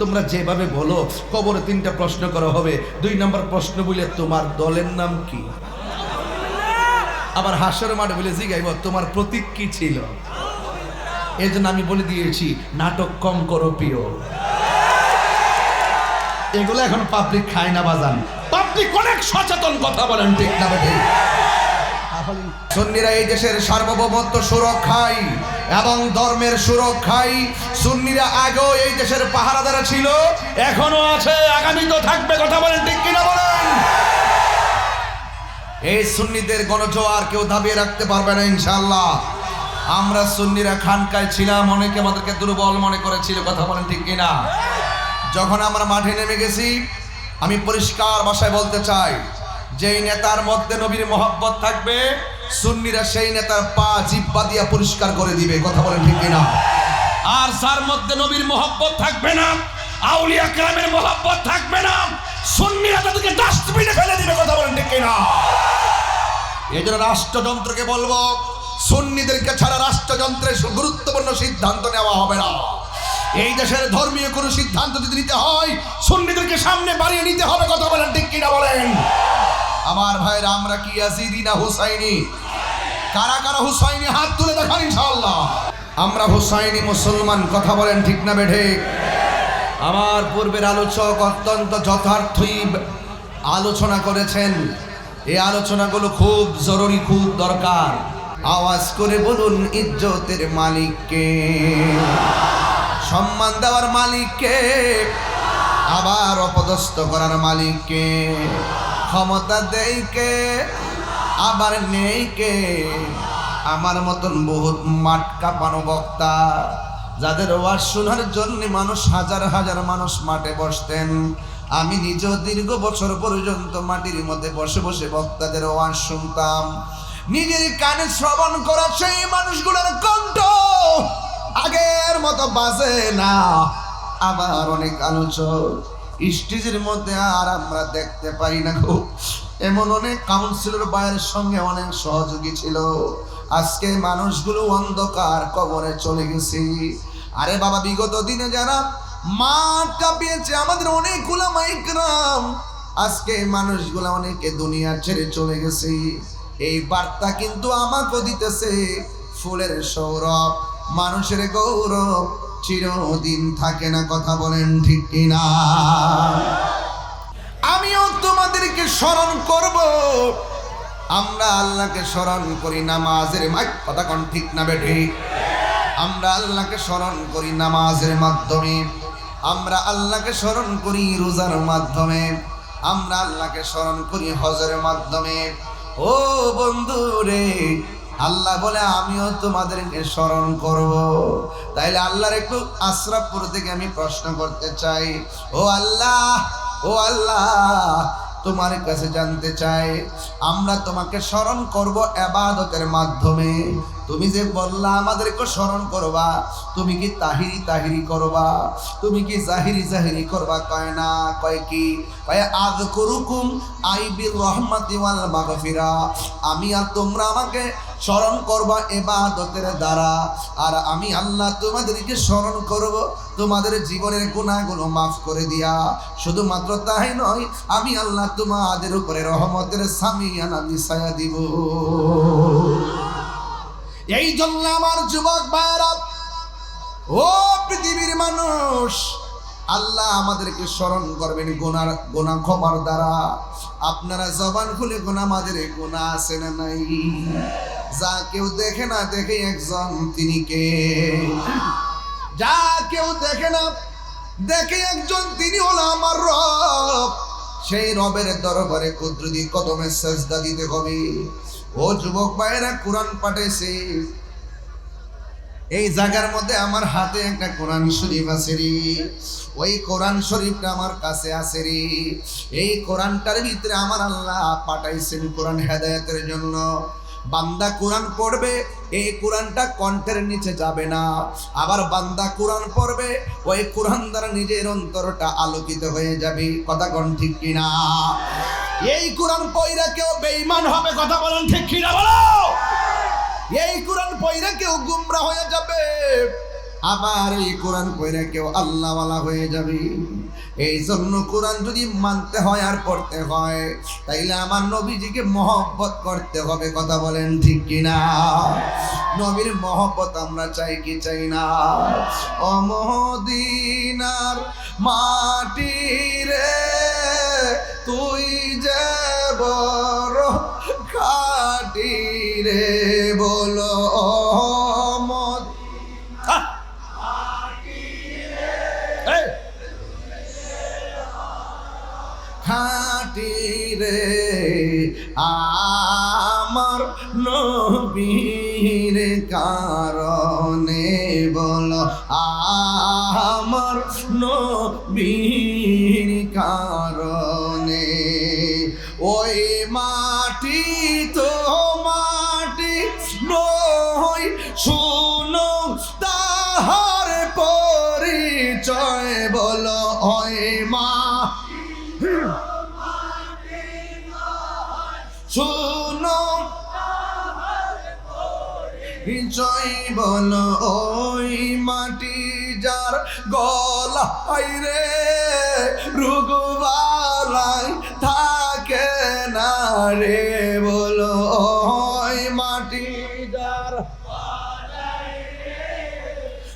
তোমরা যেভাবে বলো, কবরে তিনটা প্রশ্ন করা হবে। দুই নম্বর প্রশ্ন বলে, তোমার দলের নাম কি? আবার হাসর মাঠে বলে জিগাইব তোমার প্রতীক কি ছিল? এই জন্য আমি বলে দিয়েছি, নাটক কম করো প্রিয়। এগুলো এখন পাবলিক খায় না বাজান। পাবলিক অনেক সচেতন কথা বলেন, ঠিক না সুন্নিরা এই দেশের সার্বভৌমত্ব সুরক্ষায় এবং ধর্মের সুরক্ষায় সুন্নিরা আগেও এই দেশের পাহারাদারা ছিল এখনও আছে, আগামী তো থাকবে, কথা বলেন ঠিক কিনা বলেন? এই সুন্নিদের গণজোয়ার কেউ দাবিয়ে রাখতে পারবে না ইনশাল্লাহ আমরা সুন্নিরা খানকায় ছিলাম, অনেকে আমাদেরকে দুর্বল মনে করেছিল, কথা বলেন ঠিক কিনা? যখন আমরা মাঠে নেমে গেছি, আমি পরিষ্কার ভাষায় বলতে চাই যেই নেতার মধ্যে নবীর মহব্বত থাকবে, সুন্নিরা সেই নেতার পা জিব্বা দিয়া পরিষ্কার করে দিবে, কথা বলেন ঠিক কিনা? আর যার মধ্যে নবীর মহব্বত থাকবে না, আউলিয়া গ্রামের মহব্বত থাকবে না, সুন্নিরা তাদেরকে ডাস্টবিনে ফেলে দিবে, কথা বলেন ঠিক কিনা? এই জন্য রাষ্ট্রযন্ত্রকে বলব, সুন্নিদেরকে ছাড়া রাষ্ট্রযন্ত্রের গুরুত্বপূর্ণ সিদ্ধান্ত নেওয়া হবে না। এই দেশের ধর্মীয় কোনো সিদ্ধান্ত যদি নিতে হয়, সুন্নিদেরকে সামনে বাড়িয়ে নিতে হবে, কথা বলেন ঠিক কিনা বলেন? আমার ভাইরা আমরা কি ইয়াজিদি না হুসাইনি? কারা কারা হুসাইনি? হাত তুলে দেখান ইনশাআল্লাহ। আমরা হুসাইনি মুসলমান, কথা বলেন ঠিক না বেঠে? আমার পূর্বের আলোচক অত্যন্ত যথার্থই আলোচনা করেছেন। এই আলোচনাগুলো খুব জরুরি, খুব দরকার। আওয়াজ করে বলুন, ইজ্জতের মালিককে। সম্মান দেওয়ার মালিককে। আবার অপদস্থ করার মালিককে। ক্ষমতা দেই কে? আবার নেই কে? আমার মতন বহুত মাঠ কাঁপানো বক্তা, যাদের ওয়াজ শোনার জন্য মানুষ হাজার হাজার মানুষ মাঠে বসতেন। আমি নিজেও দীর্ঘ বছর পর্যন্ত মাটির মধ্যে বসে বসে বক্তাদের ওয়াজ শুনতাম। নিজের কানে শ্রবণ করা সেই মানুষগুলোর কণ্ঠ আগের মতো বাজে না। আবার অনেক আলোচক স্টেজের মধ্যে আর আমরা দেখতে পাই না গো। এমন অনেক কাউন্সিলর বাইরের সঙ্গে অনেক সহযোগী ছিল। আজকে মানুষগুলো অন্ধকার কবরে চলে গেছে। আরে বাবা, বিগত দিনে যারা মাঠ কাঁপিয়েছে, আমাদের অনেক মাইকরাম আজকে মানুষগুলো অনেকে দুনিয়া ছেড়ে চলে গেছে। এই বার্তা কিন্তু আমাকে দিতেছে ফুলের সৌরভ, মানুষের গৌরব। চিরদিন থাকে না কথা বলেন ঠিক কিনা? আমিও তোমাদেরকে স্মরণ করব। আমরা আল্লাহকে স্মরণ করি নামাজের মাই কথা কোন ঠিক না বেঠে? আমরা আল্লাহকে স্মরণ করি নামাজের মাধ্যমে। আমরা আল্লাহকে স্মরণ করি রোজার মাধ্যমে। আমরা আল্লাহকে স্মরণ করি হজের মাধ্যমে। ও বন্ধু রে আল্লাহ বলে, আমিও তোমাদেরকে স্মরণ করব। তাইলে আল্লাহর একটু আশরাফপুর থেকে আমি প্রশ্ন করতে চাই। ও আল্লাহ ও আল্লাহ, তোমার কাছে জানতে চাই, আমরা তোমাকে স্মরণ করব এবাদতের মাধ্যমে। তুমি যে বললা, আমাদেরকে স্মরণ করবা। তুমি কি তাহিরি তাহিরি করবা? তুমি কি জাহিরি জাহিরি করবা? কয় না, কয় কি? কয় আজ করুকুম আই বিল রহমাতি ওয়াল মাগফিরা। আমি আর তোমরা আমাকে স্মরণ করবা এবাদতের দ্বারা। আর আমি আল্লাহ তোমাদেরকে স্মরণ করব, তোমাদের জীবনের গুণাগুলো মাফ করে দিয়া। শুধুমাত্র তাই নয়, আমি আল্লাহ তোমাদের উপরে রহমতের সামিয়ানা মিশায়া দিব। এই জন্য আমার যুবক ভাইরা ও পৃথিবীর মানুষ, আল্লাহ আমাদেরকে স্মরণ করবেন গোনার, গোনা ক্ষমার দ্বারা। আপনারা জবান খুলে গোনা, আমাদের গোনা আছে না নাই? যা কেউ দেখে না, দেখে একজন। তিনি কে? যা কেউ দেখে না, দেখে একজন। তিনি হলো আমার রব। সেই রবের দরবারে কুদরতি কদমে সেজদা দিতে হবে। ও যুবক ভাইয়েরা, কোরআন পাঠাইছে। এই জায়গার মধ্যে আমার হাতে একটা কোরআন শরীফ আছে রে। ওই কোরআন শরীফটা আমার কাছে আছে রে। এই কোরআনটার ভিতরে আমার আল্লাহ পাঠাইছেন কোরআন হেদায়তের জন্য। বান্দা কোরআন পড়বে, এই কোরআনটা কণ্ঠের নিচে যাবে না। আবার বান্দা কোরআন পড়বে, ওই কোরআন দ্বারা নিজের অন্তরটা আলোকিত হয়ে যাবে। কথা কোন ঠিক কিনা? এই কোরআন পয়রা কেউ বেইমান হবে, কথা বলেন ঠিক কিনা বলো? এই কোরআন পয়রা কেউ গুমরা হয়ে যাবে। আবার এই কোরআন পড়ে কেউ আল্লাহওয়ালা হয়ে যাবে। এই জন্য কোরআন যদি মানতে হয় আর পড়তে হয়, তাইলে আমার নবীজিকে মহব্বত করতে হবে, কথা বলেন ঠিক কিনা? নবীর মহব্বত আমরা চাই কি চাই না? অমদিনার মাটি রে, তুই যে বড় কাটি রে, বলো। খাটি রে আমার নবীর কারণে বল, আমার নবীর কারণে। ওই মাটি তো মাটি নই শুনো তাহার পরিচয় বল, ওই মা জয় বল ওই মাটি যার গলাই রে রুগুবালাই থাকে না রে বল, ওই মাটি যার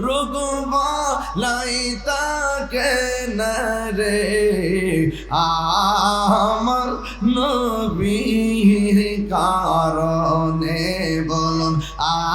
রুগুবালাই তাকে না রে। আমার নবীর কারণে বলুন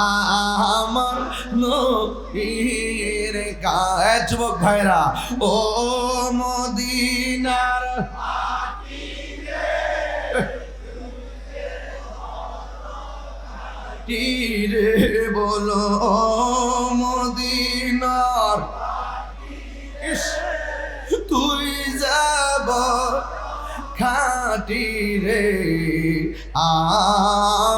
আমার নবীর গায়ে। যুবক ভাইরা ও মদিনার তীরে বলো মদিনার তুই যাব খাটি রে আমার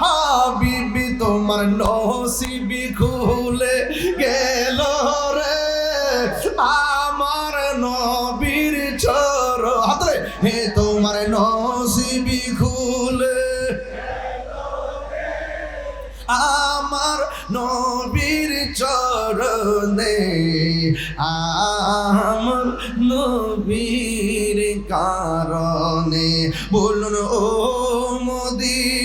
হাবিবি, তোমার নসিবি খুলে গেল রে। আমার নবীর চর হাতরে হে তোমার নসিবি খুলে আমার নবীর চরণে। আমার নবীর কারণে। বলুন, ও মদিনার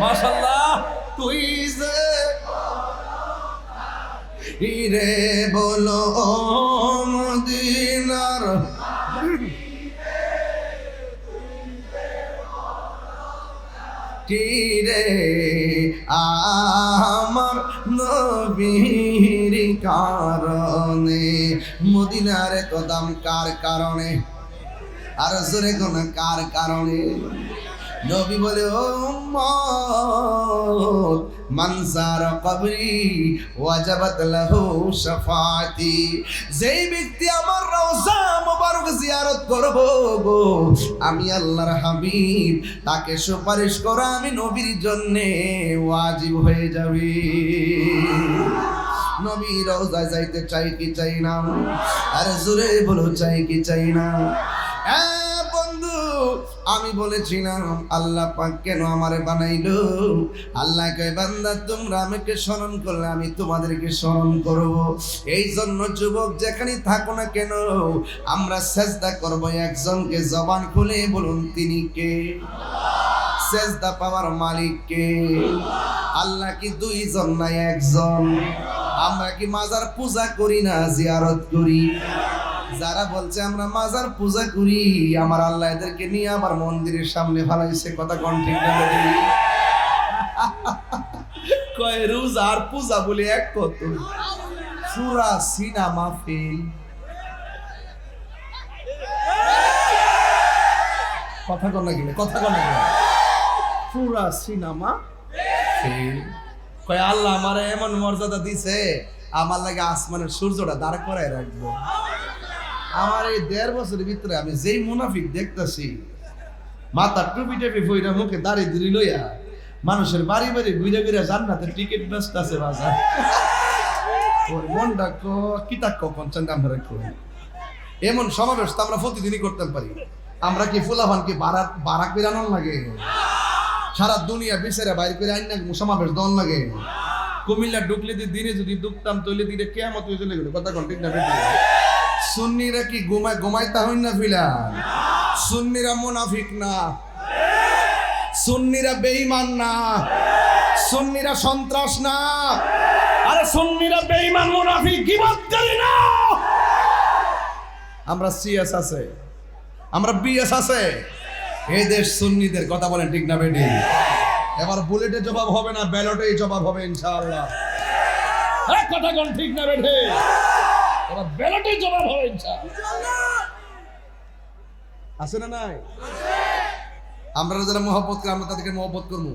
মাশাল্লাহ তুই যে রে বলো মদিনার তীরে আমার নবীর কারণে? মদিনার কদম কার কারণে? আর জোরে কোন কার কারণে? নবী বলে, ও মানসার কবরি, ওয়াজাবাত লাহু শাফাতি। যেই ব্যক্তি আমার রওজা মোবারক জিয়ারত করব গো, আমি আল্লাহর হাবিব, তাকে সুপারিশ করা আমি নবীর জন্য ওয়াজিব হয়ে যাবে। নবী রওজায় যাইতে চাই কি চাই না? আরে জোরে বলো, চাই কি চাই না? আমি বলেছিলাম, আল্লাহ পাক কেন আমারে বানাইলো? আল্লাহ কয়, বান্দা, তোমরা আমাকে স্মরণ করলে আমি তোমাদেরকে স্মরণ করব। এই জন্য যুবক যেখানে থাকো না কেন, আমরা চেষ্টা করব একজনকে। জবান খুলে বলুন, তিনি কে? সেজদা পাওয়ার মালিক কে? আল্লাহ কি দুইজন নাই একজন? আমরা কি মাজার পূজা করি না, জিয়ারত করি? যারা বলছে, আমরা মাজার পূজা করি, আমার আল্লাহ এদেরকে নিয়ে আবার মন্দিরের সামনে ফালাইছে কথা না কয়, রোজ আর পূজা বলে এক কত? সুরা সিনেমা ফেল কথা কন না কথা কন না পুরা সিনেমা কয়, আল্লাহ আমারে এমন মর্যাদা দিছে, আমার লাগে আসমানের সূর্যটা দাঁড় করায় রাখব। আমার এই দেড় বছরের ভিতরে আমি যেই মুনাফিক দেখতেছি, মাথা টুপি টেপি ফইরা মুখে দাড়ি দিলি লইয়া মানুষের বাড়ি বাড়ি ঘুরে ঘুরে জান্নাতের টিকিট ব্যস্ত আছে বাজার। ওর মনটা কো কিতা কখন চান আমরা করি এমন সমাবেশ তো আমরা প্রতিদিনই করতে পারি। আমরা কি ফুলাফান কি বারাক বারাক বেরানোর লাগে? সারা দুনিয়া বিচারে বাইরে করে আইন সমাবেশ দন লাগে? কুমিল্লা ঢুকলে দিনে যদি দুকতাম তৈলে দিলে কেয়ামত হয়ে চলে গেল। কথা বেটি সুন্নিরা কি ঘুমায় ঘুমাইতা হইন না ফিলান সুন্নিরা মুনাফিক না। সুন্নিরা বেঈমান না। সুন্নিরা সন্ত্রাস না। আরে সুন্নিরা বেঈমান মুনাফিক গিবতকারী না? আমরা সিএস আছে। আমরা বিএস আছে। এই দেশ সুন্নিদের কথা বলেন ঠিক না বেটি? এবার বুলেটে জবাব হবে না ব্যালটেই জবাব হবে ইনশাআল্লাহ। এক কথা কোন ঠিক না বেটে এবার ব্যালটেই জবাব হবে আছে না নাই? আমরা যারা মহব্বত করি, আমরা তাদেরকে মহব্বত করব।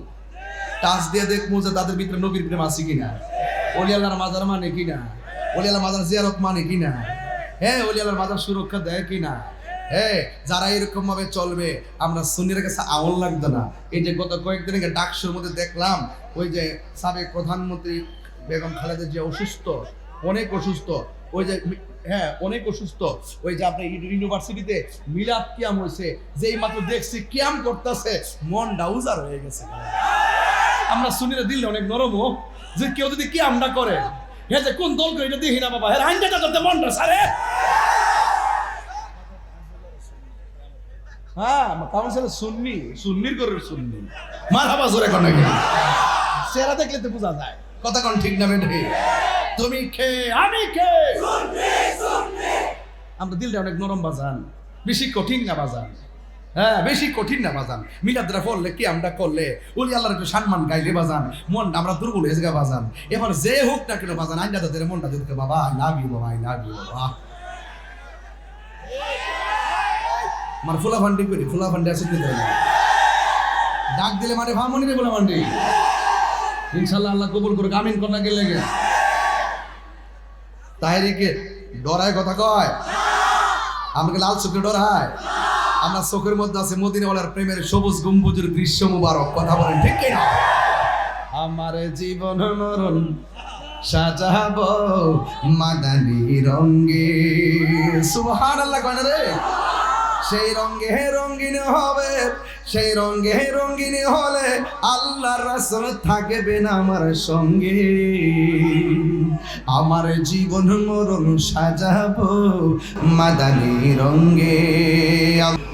টাচ দিয়ে দেখব যে তাদের ভিতরে নবীর প্রেম আছে কিনা। মাজার মানে কিনা? মাজার জিয়ারত মানে কিনা? হ্যাঁ মাজার সুরক্ষা দেয় কিনা? হ্যাঁ যারা এরকম ভাবে চলবে, আমরা সুন্নির কাছে আউল লাগতো না। এই যে গত কয়েকদিন আগে ডাকসুর মধ্যে দেখলাম, ওই যে সাবেক প্রধানমন্ত্রী বেগম খালেদা জিয়া অসুস্থ, অনেক অসুস্থ। ওই যে হ্যাঁ অনেক অসুস্থ। ওই যে আপনার ইউনিভার্সিটিতে মিলাদ কিয়াম হয়েছে যেই মাত্র দেখছি কিয়াম করতেছে মন ডাউজার হয়ে গেছে। আমরা শুনিলে দিলে অনেক নরম যে কেউ যদি কিয়ামটা করে যে কোন দল করে এটা না বাবা করতে সারে হ্যাঁ করে কোন চেহারা দেখলে তো বোঝা যায়। কথা কোন ঠিক না বেটে তুমি খে আমি খে আমরা দিলটা অনেক নরম বাজান বেশি কঠিন না বাজান। হ্যাঁ বেশি কঠিন না বাজান। মিলাদরা করলে কি আমরা করলে? উলি আল্লাহর একটু সম্মান গাইলে বাজান মন আমরা দুর্বল হয়ে গেছে বাজান। এবার যে হোক না কেন বাজান আইনা তাদের মনটা দিতে বাবা আই লাভ ইউ বাবা আই লাভ ইউ বাবা। আমার ফুলা ফান্ডি করি ফুলা ফান্ডি আছে দিতে ডাক দিলে মানে ভামনি রে ফুলা ফান্ডি ইনশাল্লাহ আল্লাহ কবুল করুক আমিন গেলে গে তাহেরে ডরায় কথা কয়? আমাকে লাল চোখে ডরায়? আমরা চোখের মধ্যে আছে মদিনাওয়ালার প্রেমের সবুজ গম্বুজের দৃশ্য মুবারক কথা বলেন ঠিক কি না। আমার জীবন মরণ সাজাব মাদানি রঙ্গে সুবহানাল্লাহ কয় না রে? সেই রঙে রঙিন হবে, সেই রঙে রঙিন হলে আল্লাহ রাসূল থাকবে না আমার সঙ্গে। আমার জীবন মরণ সাজাবো মাদানি রঙ্গে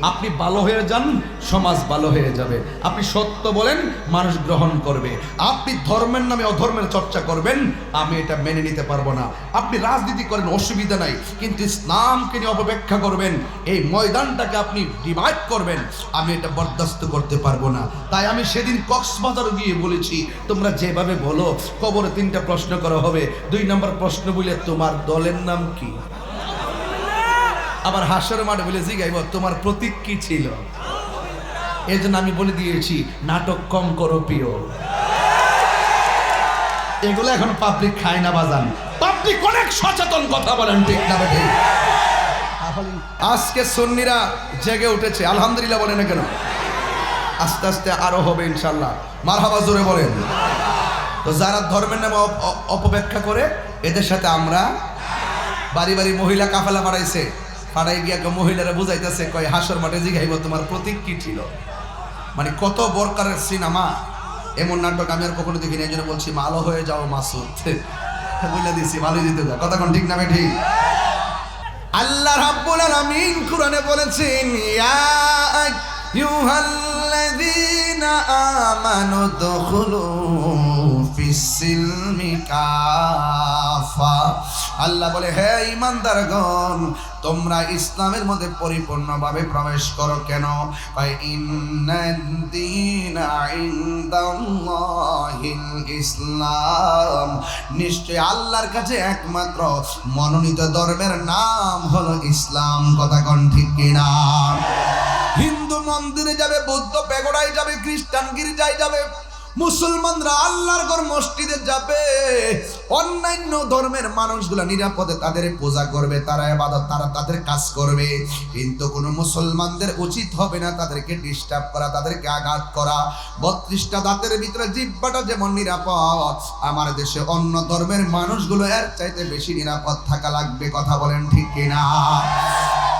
আপনি ভালো হয়ে যান, সমাজ ভালো হয়ে যাবে। আপনি সত্য বলেন, মানুষ গ্রহণ করবে। আপনি ধর্মের নামে অধর্মের চর্চা করবেন, আমি এটা মেনে নিতে পারব না। আপনি রাজনীতি করেন, অসুবিধা নাই। কিন্তু ইসলামকে নিয়ে অপব্যাখ্যা করবেন, এই ময়দানটাকে আপনি ডিভাইড করবেন, আমি এটা বরদাস্ত করতে পারব না। তাই আমি সেদিন কক্সবাজার গিয়ে বলেছি, তোমরা যেভাবে বলো, কবরে তিনটা প্রশ্ন করা হবে। দুই নম্বর প্রশ্ন বলে, তোমার দলের নাম কি? আবার হাসর মাঠ বলে জিগাইব তোমার প্রতীক কি ছিল? এই জন্য আমি বলে দিয়েছি, নাটক কম করো প্রিয়। এগুলো এখন পাবলিক খায় না বাজান। পাবলিক অনেক সচেতন কথা বলেন, ঠিক না? আজকে সন্নিরা জেগে উঠেছে, আলহামদুলিল্লাহ বলে না কেন? আস্তে আস্তে আরও হবে ইনশাল্লাহ। মারহাবা জোরে বলেন। তো যারা ধর্মের নামে অপ- অপব্যাখ্যা করে, এদের সাথে আমরা বাড়ি বাড়ি মহিলা কাফেলা বাড়াইছে পাড়াই গিয়া মহিলারা বুঝাইতেছে, কয়, হাসর মাঠে জিগাইব, তোমার প্রতীক কি ছিল? মানে কত বরকারের সিনেমা, এমন নাটক আমি আর কখনো দেখিনি, এই জন্য বলছি ভালো হয়ে যাও, মাসুদ। বুঝলে দিছি, ভালোই দিতে দাও। কথা কোন ঠিক না ঠিক আল্লাহ রাব্বুল আলামিন কোরআনে বলেছেন, ইয়া আইয়ুহাল্লাযীনা আমানু দুখুলু আল্লাহ বলে, হে ঈমানদারগণ, তোমরা ইসলামের মধ্যে পরিপূর্ণভাবে প্রবেশ করো কেন? ইসলাম। নিশ্চয় আল্লাহর কাছে একমাত্র মনোনীত ধর্মের নাম হলো ইসলাম। কথা কোন ঠিক কিনা? হিন্দু মন্দিরে যাবে, বৌদ্ধ পেগোড়ায় যাবে, খ্রিস্টান গির্জায় যাবে মুসলমানরা আল্লাহর ঘর মসজিদে যাবে। অন্যান্য ধর্মের মানুষগুলো নিরাপদে তাদের পূজা করবে, তারা এবাদত তারা তাদের কাজ করবে। কিন্তু কোনো মুসলমানদের উচিত হবে না তাদেরকে ডিস্টার্ব করা, তাদেরকে আঘাত করা। বত্রিশটা দাঁতের ভিতরে জিব্বাটা যেমন নিরাপদ, আমার দেশে অন্য ধর্মের মানুষগুলো এর চাইতে বেশি নিরাপদ থাকা লাগবে, কথা বলেন ঠিক কিনা?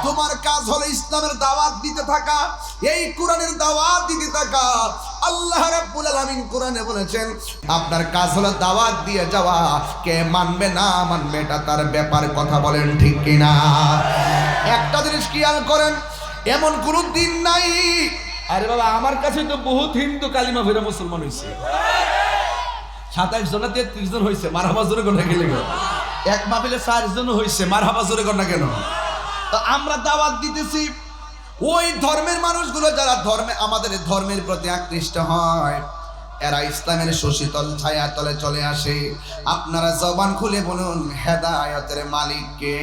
তোমার কাজ হলো ইসলামের দাওয়াত দিতে থাকা, এই কোরআনের দাওয়াত দিতে থাকা। আল্লাহ রাব্বুল আলামিন কোরআনে বলেছেন, আপনার কাজ হলো দাওয়াত দিয়ে যাওয়া, কে মানবে না মানবে এটা তার ব্যাপার কথা বলেন ঠিক কিনা। একটা জিনিস খেয়াল করেন, এমন কোনো দিন নাই, আরে বাবা, আমার কাছে তো বহুত হিন্দু কালিমা ফিরে মুসলমান হয়েছে সাতাইশ জন তেত্রিশ জন হয়েছে মারহাবা জোরে কোনটা গেলে এক মাহফিলে চার জন হয়েছে মারহাবা জোরে কোনটা কেন? তো আমরা দাওয়াত দিতেছি। ওই ধর্মের মানুষগুলো যারা ধর্মে, আমাদের ধর্মের প্রতি আকৃষ্ট হয়, এরা ইসলামের শশীতল ছায়া তলে চলে আসে। আপনারা জবান খুলে বলুন, হেদায়তের মালিককে।